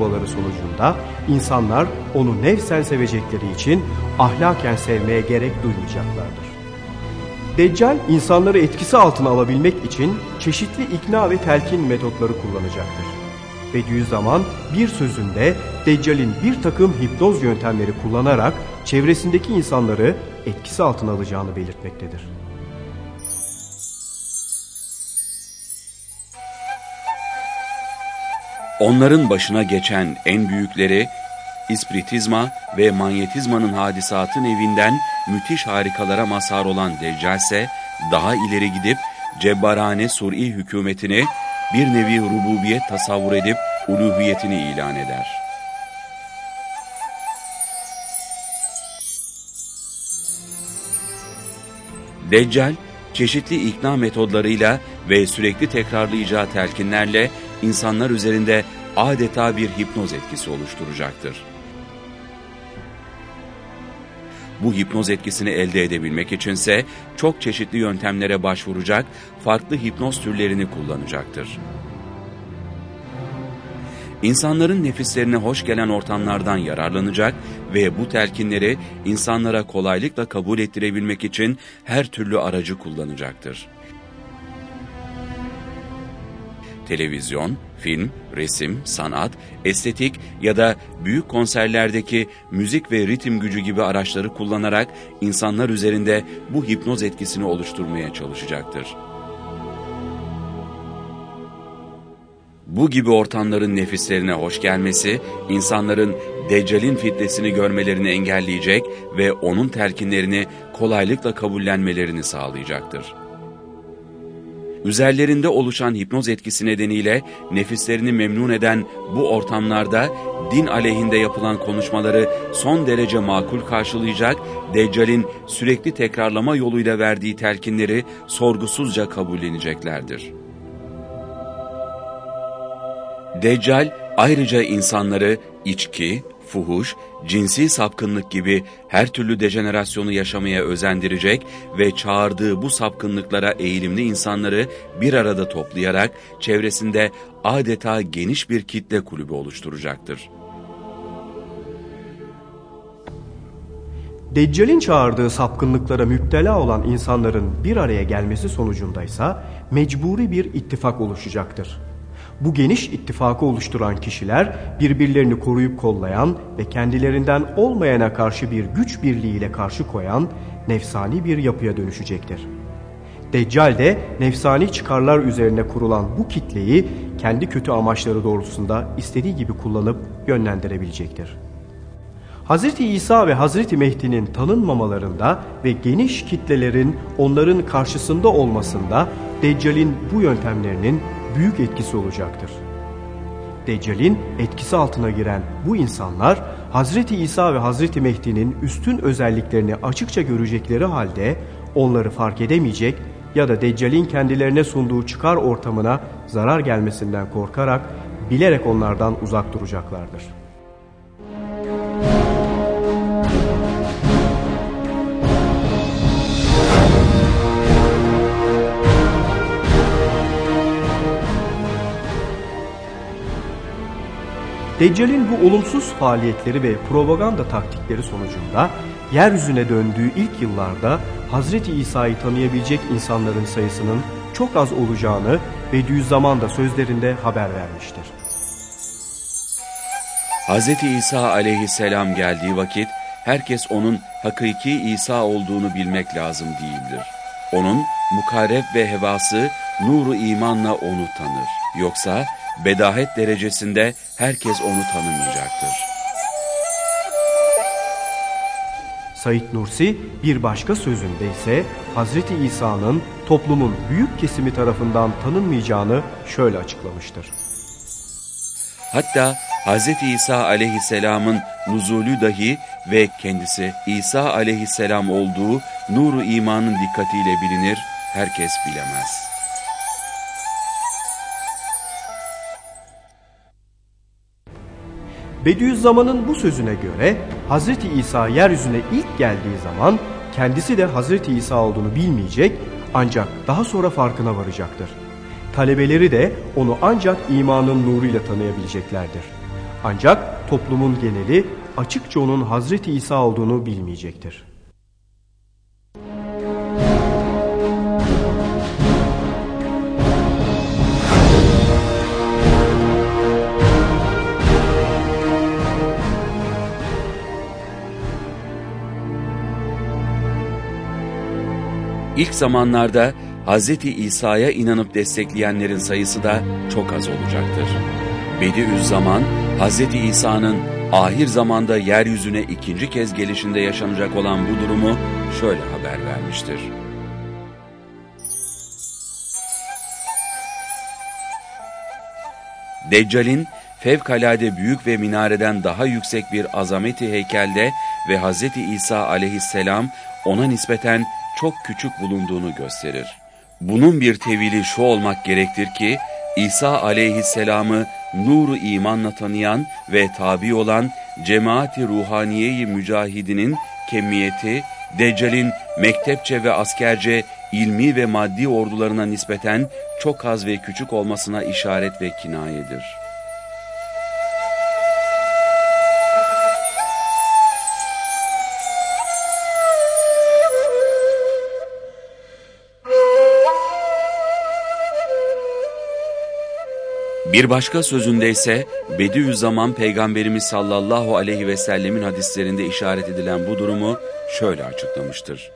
çabaları sonucunda insanlar onu nefsen sevecekleri için ahlaken sevmeye gerek duymayacaklardır. Deccal insanları etkisi altına alabilmek için çeşitli ikna ve telkin metotları kullanacaktır. Bediüzzaman bir sözünde Deccal'in bir takım hipnoz yöntemleri kullanarak çevresindeki insanları etkisi altına alacağını belirtmektedir. Onların başına geçen en büyükleri ispiritizma ve manyetizmanın hadisatı evinden müthiş harikalara mazhar olan Deccal daha ileri gidip cebbarane suri hükümetini bir nevi rububiyet tasavvur edip uluhiyetini ilan eder. Deccal, çeşitli ikna metodlarıyla ve sürekli tekrarlayacağı telkinlerle insanlar üzerinde adeta bir hipnoz etkisi oluşturacaktır. Bu hipnoz etkisini elde edebilmek içinse çok çeşitli yöntemlere başvuracak, farklı hipnoz türlerini kullanacaktır. İnsanların nefislerine hoş gelen ortamlardan yararlanacak ve bu telkinleri insanlara kolaylıkla kabul ettirebilmek için her türlü aracı kullanacaktır. Televizyon, film, resim, sanat, estetik ya da büyük konserlerdeki müzik ve ritim gücü gibi araçları kullanarak insanlar üzerinde bu hipnoz etkisini oluşturmaya çalışacaktır. Bu gibi ortamların nefislerine hoş gelmesi, insanların Deccal'in fitnesini görmelerini engelleyecek ve onun telkinlerini kolaylıkla kabullenmelerini sağlayacaktır. Üzerlerinde oluşan hipnoz etkisi nedeniyle nefislerini memnun eden bu ortamlarda din aleyhinde yapılan konuşmaları son derece makul karşılayacak, Deccal'in sürekli tekrarlama yoluyla verdiği telkinleri sorgusuzca kabulleneceklerdir. Deccal ayrıca insanları içki, fuhuş, cinsi sapkınlık gibi her türlü dejenerasyonu yaşamaya özendirecek ve çağırdığı bu sapkınlıklara eğilimli insanları bir arada toplayarak çevresinde adeta geniş bir kitle kulübü oluşturacaktır. Deccal'in çağırdığı sapkınlıklara müptela olan insanların bir araya gelmesi sonucundaysa mecburi bir ittifak oluşacaktır. Bu geniş ittifakı oluşturan kişiler birbirlerini koruyup kollayan ve kendilerinden olmayana karşı bir güç birliğiyle karşı koyan nefsani bir yapıya dönüşecektir. Deccal de nefsani çıkarlar üzerine kurulan bu kitleyi kendi kötü amaçları doğrultusunda istediği gibi kullanıp yönlendirebilecektir. Hz. İsa ve Hz. Mehdi'nin tanınmamalarında ve geniş kitlelerin onların karşısında olmasında Deccal'in bu yöntemlerinin büyük etkisi olacaktır. Deccal'in etkisi altına giren bu insanlar Hazreti İsa ve Hazreti Mehdi'nin üstün özelliklerini açıkça görecekleri halde onları fark edemeyecek ya da Deccal'in kendilerine sunduğu çıkar ortamına zarar gelmesinden korkarak bilerek onlardan uzak duracaklardır. Deccal'in bu olumsuz faaliyetleri ve propaganda taktikleri sonucunda yeryüzüne döndüğü ilk yıllarda Hazreti İsa'yı tanıyabilecek insanların sayısının çok az olacağını Bediüzzaman da sözlerinde haber vermiştir. Hz. İsa aleyhisselam geldiği vakit herkes onun hakiki İsa olduğunu bilmek lazım değildir. Onun mukarreb ve hevası nuru imanla onu tanır. Yoksa bedahet derecesinde herkes onu tanımayacaktır. Said Nursi bir başka sözünde ise Hazreti İsa'nın toplumun büyük kesimi tarafından tanınmayacağını şöyle açıklamıştır. Hatta Hz. İsa aleyhisselamın nuzulü dahi ve kendisi İsa aleyhisselam olduğu nuru imanın dikkatiyle bilinir, herkes bilemez.'' Bediüzzaman'ın bu sözüne göre Hz. İsa yeryüzüne ilk geldiği zaman kendisi de Hz. İsa olduğunu bilmeyecek ancak daha sonra farkına varacaktır. Talebeleri de onu ancak imanın nuruyla tanıyabileceklerdir. Ancak toplumun geneli açıkça onun Hazreti İsa olduğunu bilmeyecektir. İlk zamanlarda Hz. İsa'ya inanıp destekleyenlerin sayısı da çok az olacaktır. Bediüzzaman, Hz. İsa'nın ahir zamanda yeryüzüne ikinci kez gelişinde yaşanacak olan bu durumu şöyle haber vermiştir. Deccal'in fevkalade büyük ve minareden daha yüksek bir azameti heykelde ve Hz. İsa aleyhisselam ona nispeten çok küçük bulunduğunu gösterir. Bunun bir tevili şu olmak gerektir ki, İsa aleyhisselamı nuru imanla tanıyan ve tabi olan cemaati ruhaniyeyi mücahidinin kemiyeti, Deccal'in mektepçe ve askerce ilmi ve maddi ordularına nispeten çok az ve küçük olmasına işaret ve kinayedir.'' Bir başka sözünde ise Bediüzzaman Peygamberimiz sallallahu aleyhi ve sellemin hadislerinde işaret edilen bu durumu şöyle açıklamıştır.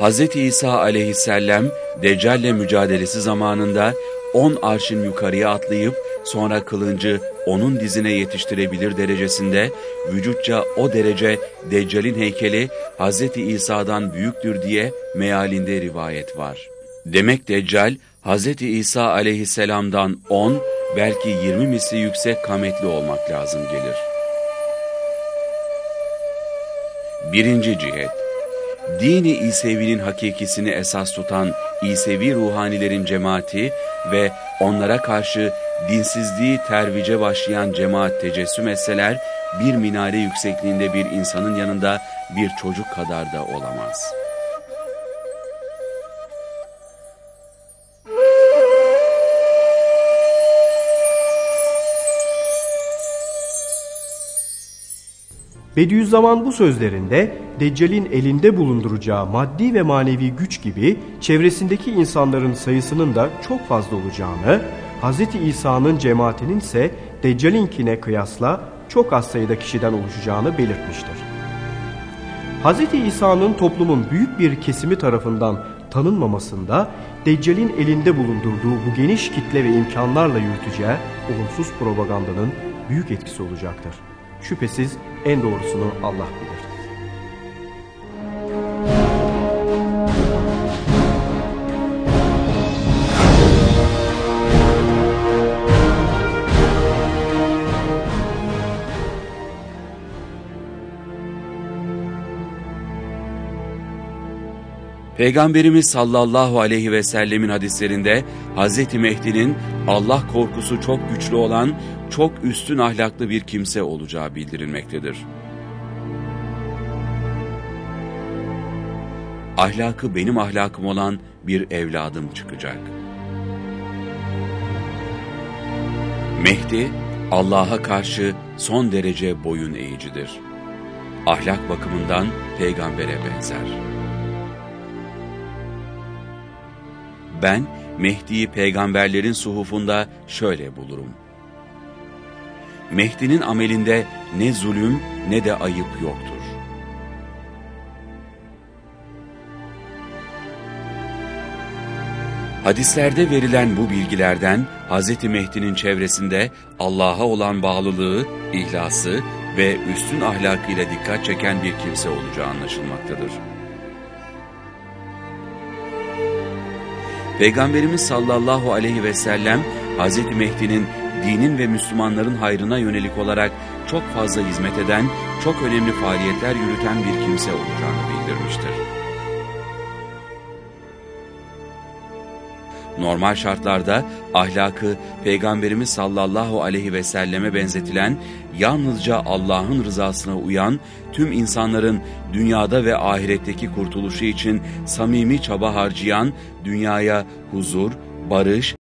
Hz. İsa aleyhisselam Deccal'le mücadelesi zamanında on arşın yukarıya atlayıp sonra kılıncı onun dizine yetiştirebilir derecesinde, vücutça o derece Deccal'in heykeli Hz. İsa'dan büyüktür diye mealinde rivayet var. Demek Deccal, Hz. İsa aleyhisselamdan 10, belki 20 misli yüksek kametli olmak lazım gelir. Birinci cihet Dini İsevi'nin hakikisini esas tutan İsevi ruhanilerin cemaati ve onlara karşı dinsizliği tervice başlayan cemaat tecessüm etseler, bir minare yüksekliğinde bir insanın yanında bir çocuk kadar da olamaz. Bediüzzaman bu sözlerinde Deccal'in elinde bulunduracağı maddi ve manevi güç gibi çevresindeki insanların sayısının da çok fazla olacağını, Hz. İsa'nın cemaatinin ise Deccal'inkine kıyasla çok az sayıda kişiden oluşacağını belirtmiştir. Hz. İsa'nın toplumun büyük bir kesimi tarafından tanınmamasında Deccal'in elinde bulundurduğu bu geniş kitle ve imkanlarla yürüteceği olumsuz propagandanın büyük etkisi olacaktır. Şüphesiz en doğrusunu Allah bilir. Peygamberimiz sallallahu aleyhi ve sellemin hadislerinde Hz. Mehdi'nin Allah korkusu çok güçlü olan, çok üstün ahlaklı bir kimse olacağı bildirilmektedir. Ahlakı benim ahlakım olan bir evladım çıkacak. Mehdi, Allah'a karşı son derece boyun eğicidir. Ahlak bakımından peygambere benzer. Ben Mehdi'yi peygamberlerin suhufunda şöyle bulurum. Mehdi'nin amelinde ne zulüm ne de ayıp yoktur. Hadislerde verilen bu bilgilerden Hz. Mehdi'nin çevresinde Allah'a olan bağlılığı, ihlası ve üstün ahlakıyla dikkat çeken bir kimse olacağı anlaşılmaktadır. Peygamberimiz sallallahu aleyhi ve sellem Hz. Mehdi'nin dinin ve Müslümanların hayrına yönelik olarak çok fazla hizmet eden, çok önemli faaliyetler yürüten bir kimse olacağını bildirmiştir. Normal şartlarda ahlakı Peygamberimiz sallallahu aleyhi ve selleme benzetilen, yalnızca Allah'ın rızasına uyan, tüm insanların dünyada ve ahiretteki kurtuluşu için samimi çaba harcayan, dünyaya huzur, barış,